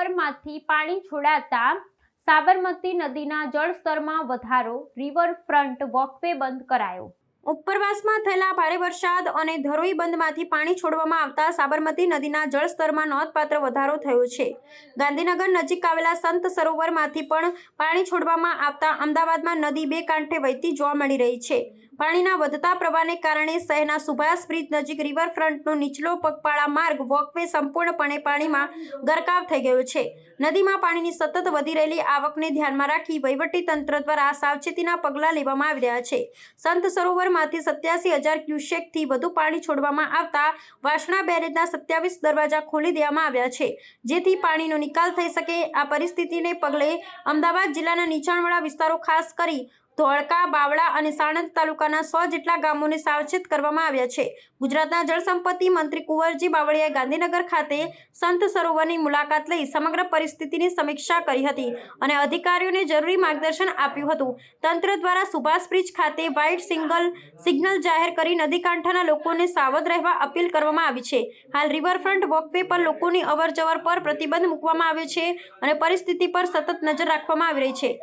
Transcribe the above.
સરોવરમાંથી પાણી છોડાતા સાબરમતી નદીના જળસ્તરમાં વધારો રિવરફ્રન્ટ વોકવે બંધ કરાયો. ઉપરવાસમાં થયેલા ભારે વરસાદ અને ધરોઈ બંધમાંથી પાણી છોડવામાં આવતા સાબરમતી નદીના જળસ્તરમાં નોંધપાત્ર વધારો થયો છે. ગાંધીનગર નજીક આવેલા સંત સરોવરમાંથી પણ પાણી છોડવામાં આવતા અમદાવાદમાં નદી બે કાંઠે વહેતી જોવા મળી રહી છે. પાણીના વધતા પ્રવાહને કારણે શહેરના સુભાષ બ્રિજ નજીક રિવરફ્રન્ટનો નીચલો પગપાળા માર્ગ વોકવે સંપૂર્ણપણે પાણીમાં ગરકાવ થઈ ગયો છે. નદીમાં પાણીની સતત વધી રહેલી આવકને ધ્યાનમાં રાખી વહીવટી તંત્ર દ્વારા સાવચેતીના પગલાં લેવામાં આવી રહ્યા છે. સંત સરોવરમાંથી સત્યાસી હજાર ક્યુસેકથી વધુ પાણી છોડવામાં આવતા વાસણા બેરેજના સત્યાવીસ દરવાજા ખોલી દેવામાં આવ્યા છે. જેથી પાણીનો નિકાલ થઈ શકે. આ પરિસ્થિતિને પગલે અમદાવાદ જિલ્લાના નીચાણવાળા વિસ્તારો ખાસ કરી ધોળકા, બાવળા અને સાણંદ તાલુકાના સો જેટલા ગામોને સાવચેત કરવામાં આવ્યા છે. ગુજરાતના જળસંપત્તિ મંત્રી કુંવરજી બાવળિયાએ ગાંધીનગર ખાતે સંત સરોવરની મુલાકાત લઈ સમગ્ર પરિસ્થિતિની સમીક્ષા કરી હતી અને અધિકારીઓને જરૂરી માર્ગદર્શન આપ્યું હતું. તંત્ર દ્વારા સુભાષ બ્રિજ ખાતે વ્હાઇટ સિંગલ સિગ્નલ જાહેર કરી નદી કાંઠાના લોકોને સાવધ રહેવા અપીલ કરવામાં આવી છે. હાલ રિવરફ્રન્ટ વોકવે પર લોકોની અવરજવર પર પ્રતિબંધ મૂકવામાં આવ્યો છે અને પરિસ્થિતિ પર સતત નજર રાખવામાં આવી રહી છે.